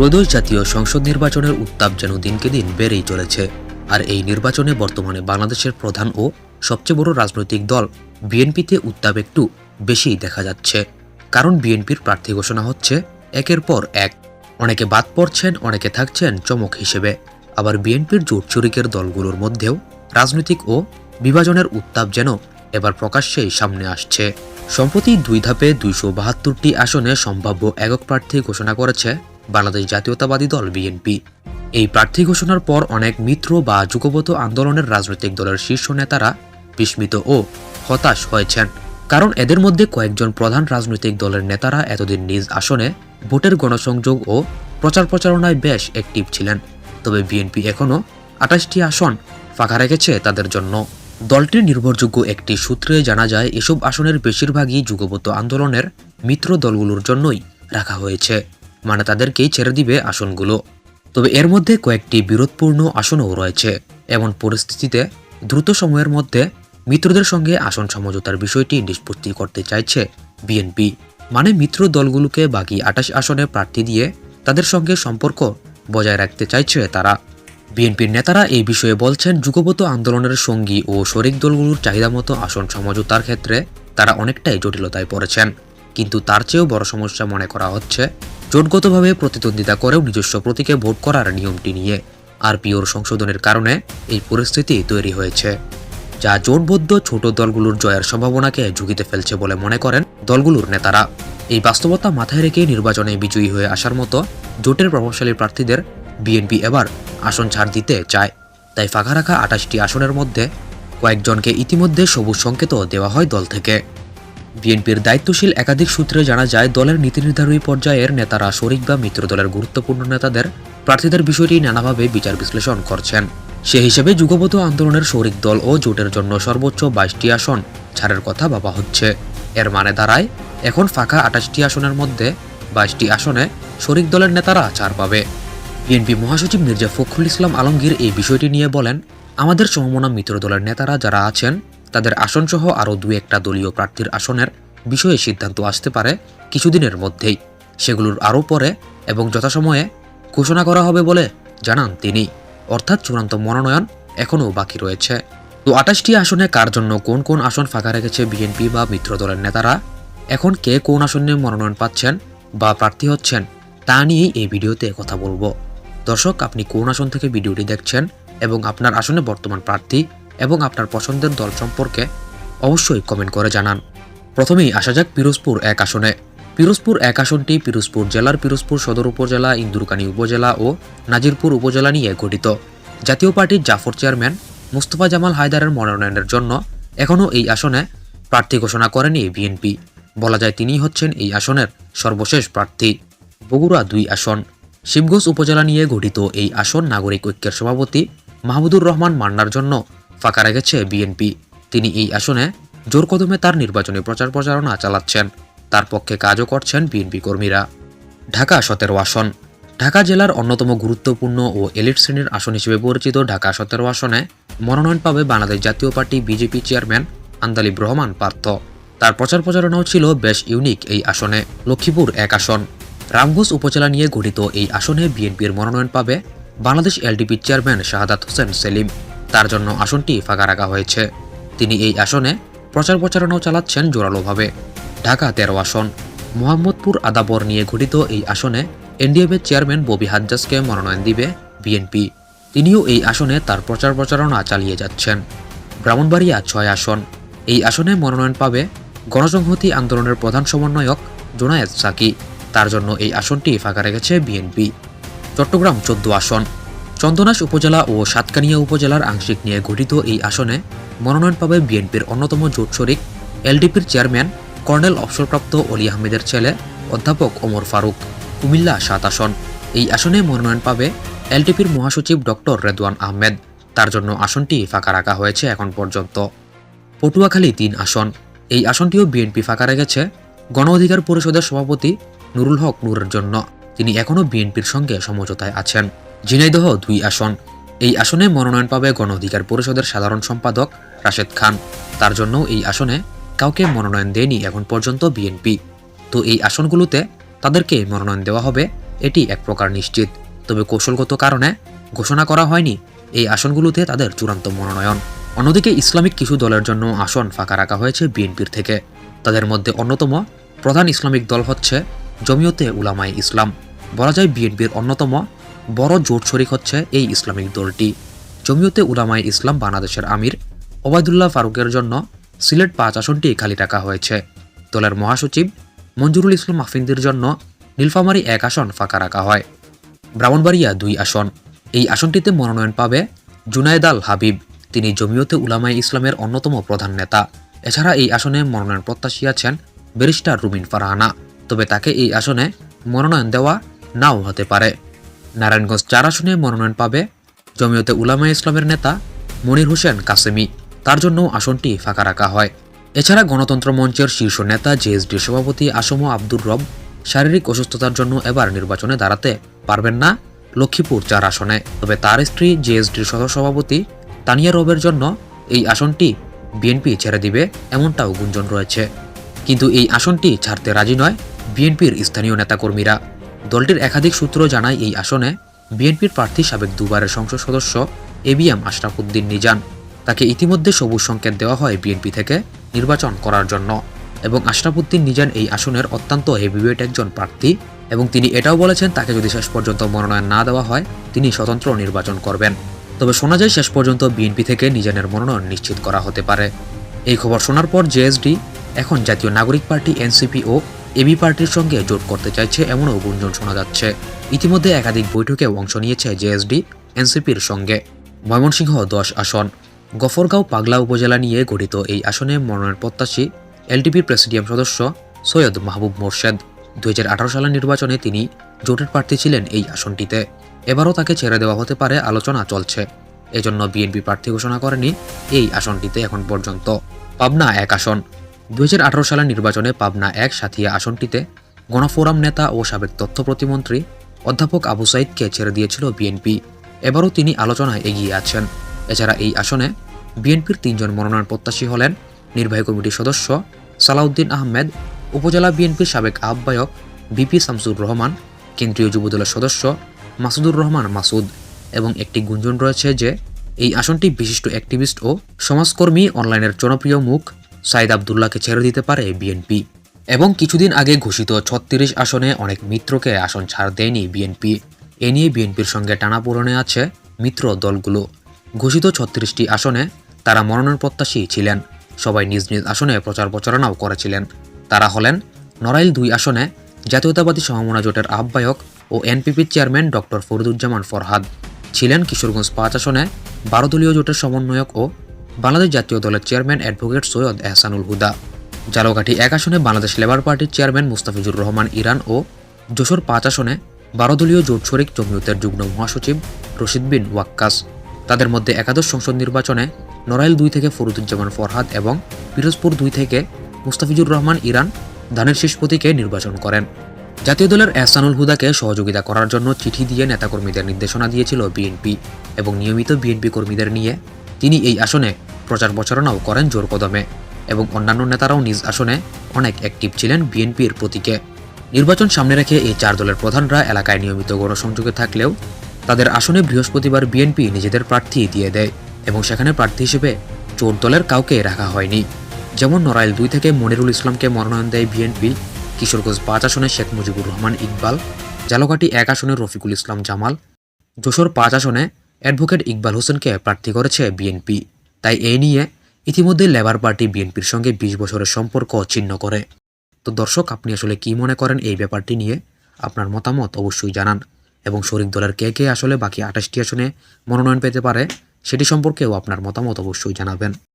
ত্রয়োদশ জাতীয় সংসদ নির্বাচনের উত্তাপ যেন দিনকে দিন বেড়েই চলেছে। আর এই নির্বাচনে বর্তমানে বাংলাদেশের প্রধান ও সবচেয়ে বড় রাজনৈতিক দল বিএনপিতে উত্তাপ একটু বেশিই দেখা যাচ্ছে। কারণ বিএনপির প্রার্থী ঘোষণা হচ্ছে, একের পর এক। অনেকে বাদ পড়ছেন, অনেকে থাকছেন চমক হিসেবে। আবার বিএনপির জোট শরিকের দলগুলোর মধ্যেও রাজনৈতিক ও বিভাজনের উত্তাপ যেন এবার প্রকাশ্যেই সামনে আসছে। সম্প্রতি দুই ধাপে দুইশো বাহাত্তরটি আসনে সম্ভাব্য একক প্রার্থী ঘোষণা করেছে বাংলাদেশ জাতীয়তাবাদী দল বিএনপি। এই প্রার্থী ঘোষণার পর অনেক মিত্র বা যুগবত আন্দোলনের রাজনৈতিক দলের শীর্ষ নেতারা বিস্মিত ও হতাশ হয়েছেন। কারণ এদের মধ্যে কয়েকজন প্রধান রাজনৈতিক দলের নেতারা এতদিন নিজ আসনে ভোটের গণসংযোগ ও প্রচার প্রচারণায় বেশ অ্যাক্টিভ ছিলেন। তবে বিএনপি এখনও আঠাশটি আসন ফাঁকা রেখেছে তাদের জন্য। দলটির নির্ভরযোগ্য একটি সূত্রে জানা যায়, এসব আসনের বেশিরভাগই যুগবত আন্দোলনের মিত্র দলগুলোর জন্যই রাখা হয়েছে। মানে তাদেরকেই ছেড়ে দিবে আসনগুলো। তবে এর মধ্যে কয়েকটি বিরোধপূর্ণ আসনও রয়েছে। এমন পরিস্থিতিতে দ্রুত সময়ের মধ্যে মিত্রদের সঙ্গে আসন সমঝোতার বিষয়টি নিষ্পত্তি করতে চাইছে বিএনপি। মানে মিত্র দলগুলোকে বাকি আটাশ আসনে প্রার্থী দিয়ে তাদের সঙ্গে সম্পর্ক বজায় রাখতে চাইছে তারা। বিএনপির নেতারা এই বিষয়ে বলছেন যুগপত আন্দোলনের সঙ্গী ও শরিক দলগুলোর চাহিদা মতো আসন সমঝোতার ক্ষেত্রে তারা অনেকটাই জটিলতায় পড়েছেন। কিন্তু তার চেয়েও বড় সমস্যা মনে করা হচ্ছে জোটগতভাবে প্রতিদ্বন্দ্বিতা করেও নিজস্ব প্রতীকে ভোট করার নিয়মটি নিয়ে আরপিওর সংশোধনের কারণে এই পরিস্থিতি তৈরি হয়েছে, যা জোটবদ্ধ ছোট দলগুলোর জয়ের সম্ভাবনাকে ঝুঁকিতে ফেলছে বলে মনে করেন দলগুলোর নেতারা। এই বাস্তবতা মাথায় রেখে নির্বাচনে বিজয়ী হয়ে আসার মতো জোটের প্রভাবশালী প্রার্থীদের বিএনপি এবার আসন ছাড় দিতে চায়। তাই ফাঁকা রাখা আঠাশটি আসনের মধ্যে কয়েকজনকে ইতিমধ্যে সবুজ সংকেত দেওয়া হয় দল থেকে। বিএনপির দায়িত্বশীল একাধিক সূত্রে জানা যায়, দলের নীতি নির্ধারণী পর্যায়ের নেতারা শরিক বা মিত্র দলের গুরুত্বপূর্ণ নেতাদের প্রার্থীদের বিষয়টি নানাভাবে বিচার বিশ্লেষণ করছেন। সে হিসেবে যুগপত আন্দোলনের শরিক দল ও জোটের জন্য সর্বোচ্চ বাইশটি আসন ছাড়ের কথা ভাবা হচ্ছে। এর মানে দাঁড়ায়, এখন ফাঁকা আঠাশটি আসনের মধ্যে বাইশটি আসনে শরিক দলের নেতারা ছাড় পাবে। বিএনপি মহাসচিব মির্জা ফখরুল ইসলাম আলমগীর এই বিষয়টি নিয়ে বলেন, আমাদের সমমনা মিত্র দলের নেতারা যারা আছেন তাদের আসনসহ আরও দু একটা দলীয় প্রার্থীর আসনের বিষয়ে সিদ্ধান্ত আসতে পারে কিছুদিনের মধ্যেই। সেগুলোর আরও পরে এবং যথাসময়ে ঘোষণা করা হবে বলে জানান তিনি। অর্থাৎ চূড়ান্ত মনোনয়ন এখনও বাকি রয়েছে। তো আঠাশটি আসনে কার জন্য কোন কোন আসন ফাঁকা রেখেছে বিএনপি বা মিত্র দলের নেতারা? এখন কে কোন আসনে মনোনয়ন পাচ্ছেন বা প্রার্থী হচ্ছেন তা নিয়েই এই ভিডিওতে কথা বলব। দর্শক, আপনি কোন আসন থেকে ভিডিওটি দেখছেন এবং আপনার আসনে বর্তমান প্রার্থী এবং আপনার পছন্দের দল সম্পর্কে অবশ্যই কমেন্ট করে জানান। প্রথমেই আসা যাক পিরোজপুর এক আসনে। পিরোজপুর এক আসনটি পিরোজপুর জেলার পিরোজপুর সদর উপজেলা, ইন্দুরকানী উপজেলা ও নাজিরপুর উপজেলা নিয়ে গঠিত। জাতীয় পার্টির জাফর চেয়ারম্যান মুস্তফা জামাল হায়দারের মনোনয়নের জন্য এখনও এই আসনে প্রার্থী ঘোষণা করেনি বিএনপি। বলা যায় তিনিই হচ্ছেন এই আসনের সর্বশেষ প্রার্থী। বগুড়া দুই আসন। শিবগঞ্জ উপজেলা নিয়ে গঠিত এই আসন নাগরিক ঐক্যের সভাপতি মাহমুদুর রহমান মান্নার জন্য ফাঁকা রেখেছে বিএনপি। তিনি এই আসনে জোর কদমে তার নির্বাচনী প্রচার প্রচারণা চালাচ্ছেন। তার পক্ষে কাজও করছেন বিএনপি কর্মীরা। ঢাকা সতেরো আসন। ঢাকা জেলার অন্যতম গুরুত্বপূর্ণ ও এলিট শ্রেণির আসন হিসেবে পরিচিত ঢাকা সতেরো আসনে মনোনয়ন পাবে Bangladesh Jatiya party BJP chairman Andaleeb Rahman Partha. তার প্রচার প্রচারণাও ছিল বেশ ইউনিক এই আসনে। লক্ষ্মীপুর এক আসন। রামগঞ্জ উপজেলা নিয়ে গঠিত এই আসনে বিএনপির মনোনয়ন পাবে বাংলাদেশ এলডিপি চেয়ারম্যান শাহাদাত হোসেন সেলিম। তার জন্য আসনটি ফাঁকা রাখা হয়েছে। তিনি এই আসনে প্রচার প্রচারণাও চালাচ্ছেন জোরালোভাবে। ঢাকা তেরো আসন। মোহাম্মদপুর আদাবর নিয়ে গঠিত এই আসনে এনডিএফের চেয়ারম্যান ববি হাজ্জাজকে মনোনয়ন দিবে বিএনপি। তিনিও এই আসনে তার প্রচার প্রচারণা চালিয়ে যাচ্ছেন। ব্রাহ্মণবাড়িয়া ছয় আসন। এই আসনে মনোনয়ন পাবে গণসংহতি আন্দোলনের প্রধান সমন্বয়ক জোনায়েদ সাকি। তার জন্য এই আসনটি ফাঁকা রেখেছে বিএনপি। চট্টগ্রাম চোদ্দ আসন। চন্দনাশ উপজেলা ও সাতকানিয়া উপজেলার আংশিক নিয়ে গঠিত এই আসনে মনোনয়ন পাবে বিএনপির অন্যতম জোট শরিক, এলডিপির চেয়ারম্যান, কর্নেল অবসরপ্রাপ্ত অলি আহমেদের ছেলে, অধ্যাপক ওমর ফারুক, কুমিল্লা সাত আসন। এই আসনে মনোনয়ন পাবে এলটিপির মহাসচিব ডক্টর রেদওয়ান আহমেদ। তার জন্য আসনটি ফাঁকা রাখা হয়েছে এখন পর্যন্ত। পটুয়াখালী তিন আসন। এই আসনটিও বিএনপি ফাঁকা রেখেছে গণ অধিকার পরিষদের সভাপতি নুরুল হক নূরের জন্য। তিনি এখনও বিএনপির সঙ্গে সমঝোতায় আছেন। ঝিনাইদহ দুই আসন। এই আসনে মনোনয়ন পাবে গণ অধিকার পরিষদের সাধারণ সম্পাদক রাশেদ খান। তার জন্য এই আসনে কাউকে মনোনয়ন দেয়নি এখন পর্যন্ত বিএনপি। তো এই আসনগুলোতে তাদেরকে মনোনয়ন দেওয়া হবে, এটি এক প্রকার নিশ্চিত। তবে কৌশলগত কারণে ঘোষণা করা হয়নি এই আসনগুলোতে তাদের চূড়ান্ত মনোনয়ন। অন্যদিকে ইসলামিক কিছু দলের জন্য আসন ফাঁকা রাখা হয়েছে বিএনপির থেকে। তাদের মধ্যে অন্যতম প্রধান ইসলামিক দল হচ্ছে জমিয়তে উলামায়ে ইসলাম। বলা যায় বিএনপির অন্যতম বড় জোট শরিক হচ্ছে এই ইসলামিক দলটি। জমিয়তে উলামায়ে ইসলাম বাংলাদেশের আমির ওবায়দুল্লাহ ফারুকের জন্য সিলেট পাঁচ আসনটি খালি রাখা হয়েছে। দলের মহাসচিব মঞ্জুরুল ইসলাম আফিন্দির জন্য নীলফামারী এক আসন ফাঁকা রাখা হয়। ব্রাহ্মণবাড়িয়া দুই আসন। এই আসনটিতে মনোনয়ন পাবে জুনায়েদ আল হাবিব। তিনি জমিয়তে উলামায়ে ইসলামের অন্যতম প্রধান নেতা। এছাড়া এই আসনে মনোনয়ন প্রত্যাশী আছেন ব্যারিস্টার রুমিন ফারহানা। তবে তাকে এই আসনে মনোনয়ন দেওয়া নাও হতে পারে। নারায়ণগঞ্জ চার আসনে মনোনয়ন পাবে জমিয়তে উলামায়ে ইসলামের নেতা মনির হোসেন কাসেমি। তার জন্য আসনটি ফাঁকা রাখা হয়। এছাড়া গণতন্ত্র মঞ্চের শীর্ষ নেতা জেএসডির সভাপতি আসম আব্দুর রব শারীরিক অসুস্থতার জন্য এবার নির্বাচনে দাঁড়াতে পারবেন না লক্ষ্মীপুর চার আসনে। তবে তার স্ত্রী জেএসডির সহসভাপতি তানিয়া রবের জন্য এই আসনটি বিএনপি ছেড়ে দিবে এমনটাও গুঞ্জন রয়েছে। কিন্তু এই আসনটি ছাড়তে রাজি নয় বিএনপির স্থানীয় নেতাকর্মীরা। দলটির একাধিক সূত্র জানায় এই আসনে বিএনপির প্রার্থী সাবেক দুবারের সংসদ সদস্য এবিএম আশরাফুদ্দিন নিজান তাকে ইতিমধ্যে সবুজ সংকেত দেওয়া হয় বিএনপি থেকে নির্বাচন করার জন্য এবং আশরাফুদ্দিন নিজান এই আসনের অত্যন্ত হেভিওয়েট একজন প্রার্থী এবং তিনি এটাও বলেছেন, তাকে যদি শেষ পর্যন্ত মনোনয়ন না দেওয়া হয়, তিনি স্বতন্ত্র নির্বাচন করবেন। তবে শোনা যায় শেষ পর্যন্ত বিএনপি থেকে নিজানের মনোনয়ন নিশ্চিত করা হতে পারে। এই খবর শোনার পর জেএসডি এখন জাতীয় নাগরিক পার্টি এনসিপি ও এবি পার্টির সঙ্গে জোট করতে চাইছে এমনও গুঞ্জন শোনা যাচ্ছে। ইতিমধ্যে একাধিক বৈঠকে অংশ নিয়েছে জেএসডি এনসিপির সঙ্গে। ময়মনসিংহ দশ আসন। গফরগাঁও পাগলা উপজেলা নিয়ে গঠিত এই আসনে মনোনয়ন প্রত্যাশী এলডিপির প্রেসিডিয়াম সদস্য সৈয়দ মাহবুব মোর্শেদ। দুই হাজার আঠারো সালের নির্বাচনে তিনি জোটের প্রার্থী ছিলেন এই আসনটিতে। এবারও তাকে ছেড়ে দেওয়া হতে পারে আলোচনা চলছে। এজন্য বিএনপি প্রার্থী ঘোষণা করেনি এই আসনটিতে এখন পর্যন্ত। পাবনা এক আসন। দু হাজার আঠারো সালের নির্বাচনে পাবনা এক সাথিয়া আসনটিতে গণফোরাম নেতা ও সাবেক তথ্য প্রতিমন্ত্রী অধ্যাপক আবু সাইদকে ছেড়ে দিয়েছিল বিএনপি। এবারও তিনি আলোচনায় এগিয়ে আছেন। এছাড়া এই আসনে বিএনপির তিনজন মনোনয়ন প্রত্যাশী হলেন নির্বাহী কমিটির সদস্য সালাউদ্দিন আহমেদ, উপজেলা বিএনপির সাবেক আহ্বায়ক বিপি শামসুর রহমান, কেন্দ্রীয় যুবদলের সদস্য মাসুদুর রহমান মাসুদ এবং একটি গুঞ্জন রয়েছে যে, এই আসনটি বিশিষ্ট অ্যাক্টিভিস্ট ও সমাজকর্মী অনলাইনের জনপ্রিয় মুখ সাইদ আবদুল্লাহকে ছেড়ে দিতে পারে বিএনপি। এবং কিছুদিন আগে ঘোষিত ছত্রিশ আসনে অনেক মিত্রকে আসন ছাড় দেয়নি বিএনপি। এ নিয়ে বিএনপির সঙ্গে টানাপোড়েনে আছে মিত্র দলগুলো। ঘোষিত ছত্রিশটি আসনে তারা মনোনয়ন প্রত্যাশী ছিলেন। সবাই নিজ নিজ আসনে প্রচার প্রচারণাও করেছিলেন। তারা হলেন নড়াইল দুই আসনে জাতীয়তাবাদী সমমনা জোটের আহ্বায়ক ও এনপিপির চেয়ারম্যান ডক্টর ফরিদুজ্জামান ফরহাদ। ছিলেন কিশোরগঞ্জ পাঁচ আসনে বারোদলীয় জোটের সমন্বয়ক ও বাংলাদেশ জাতীয় দলের চেয়ারম্যান অ্যাডভোকেট সৈয়দ এহসানুল হুদা। জালকাঠি এক আসনে বাংলাদেশ লেবার পার্টির চেয়ারম্যান মুস্তাফিজুর রহমান ইরান ও যশোর পাঁচ আসনে বারো দলীয় জোট শরিক জমিয়তের যুগ্ম মহাসচিব রশিদ বিন ওয়াক্কাস। তাদের মধ্যে একাদশ সংসদ নির্বাচনে নড়াইল দুই থেকে ফরুদুজ্জামান ফরহাদ এবং পিরোজপুর দুই থেকে মুস্তাফিজুর রহমান ইরান ধানের শেষপতিকে নির্বাচন করেন। জাতীয় দলের এহসানুল হুদাকে সহযোগিতা করার জন্য চিঠি দিয়ে নেতাকর্মীদের নির্দেশনা দিয়েছিল বিএনপি এবং নিয়মিত বিএনপি কর্মীদের নিয়ে তিনি এই আসনে প্রচার প্রচারণাও করেন জোর কদমে এবং অন্যান্য নেতারাও নিজ আসনে অনেক অ্যাক্টিভ ছিলেন বিএনপির প্রতীকে। নির্বাচন সামনে রেখে এই চার দলের প্রধানরা এলাকায় নিয়মিত গণসংযোগে থাকলেও তাদের আসনে বৃহস্পতিবার বিএনপি নিজেদের প্রার্থী দিয়ে দেয় এবং সেখানে প্রার্থী হিসেবে চোর দলের কাউকে রাখা হয়নি। যেমন নড়াইল দুই থেকে মনিরুল ইসলামকে মনোনয়ন দেয় বিএনপি, কিশোরগঞ্জ পাঁচ আসনে শেখ মুজিবুর রহমান ইকবাল জালকাটি এক আসনে রফিকুল ইসলাম জামাল, যশোর পাঁচ আসনে অ্যাডভোকেট ইকবাল হোসেনকে প্রার্থী করেছে বিএনপি। তাই এই নিয়ে ইতিমধ্যে লেবার পার্টি বিএনপির সঙ্গে বিশ বছরের সম্পর্ক অচ্ছিন্ন করে। তো দর্শক, আপনি আসলে কি মনে করেন এই ব্যাপারটি নিয়ে? আপনার মতামত অবশ্যই জানান। এবং শরিক দলের কে কে আসলে বাকি আঠাশটি আসনে মনোনয়ন পেতে পারে, সেটি সম্পর্কেও আপনার মতামত অবশ্যই জানাবেন।